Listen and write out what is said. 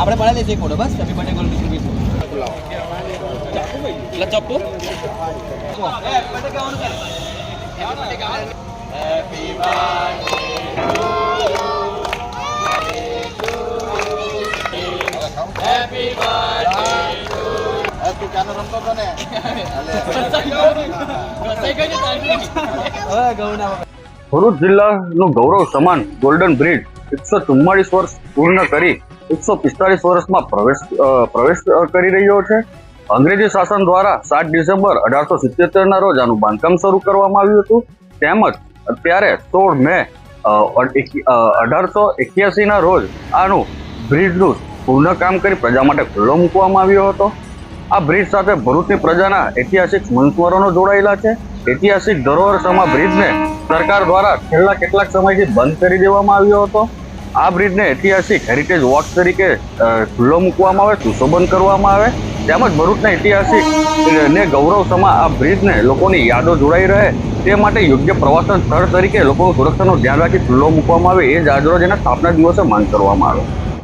આપણે બનાવી લઈશું એક ફોટો બસ? હેપી બર્થડે ગોલ્ડ ડિસ્ટ્રીબ્યુશન એટલે ચપ્પુ? ઘઉં ના ભરૂચ જિલ્લાનું ગૌરવ સમાન ગોલ્ડન બ્રિજ એકસો ચુમ્માળીસ વર્ષ પૂર્ણ કરી એકસો પિસ્તાળીસ વર્ષમાં પ્રવેશ પ્રવેશ કરી રહ્યો છે. અંગ્રેજી શાસન દ્વારા સાત ડિસેમ્બર અઢારસો સિત્તેરના રોજ આનું બાંધકામ શરૂ કરવામાં આવ્યું હતું. તેમજ અત્યારે સોળ મે અઢારસો એક્યાસીના રોજ આનું બ્રિજનું પૂર્ણ કામ કરી પ્રજા માટે ખુલ્લો મૂકવામાં આવ્યો હતો. આ બ્રિજ સાથે ભરૂચની પ્રજાના ઐતિહાસિક સંસ્મરણો જોડાયેલા છે. ઐતિહાસિક ધરોહર સમા બ્રિજને સરકાર દ્વારા છેલ્લા કેટલાક સમયથી બંધ કરી દેવામાં આવ્યો હતો. આ બ્રિજને ઐતિહાસિક હેરિટેજ વોક તરીકે ખુલ્લો મૂકવામાં આવે, સુશોભન કરવામાં આવે. તેમજ ભરૂચના ઐતિહાસિક ને ગૌરવ સમા આ બ્રિજને લોકોની યાદો જોડાઈ રહે. તે માટે યોગ્ય પ્રવાસન સ્થળ તરીકે લોકોનું સુરક્ષાનું ધ્યાન રાખી ખુલ્લો મૂકવામાં આવે. એ જ આજરોજ એના સ્થાપના દિવસે માંગ કરવામાં આવે.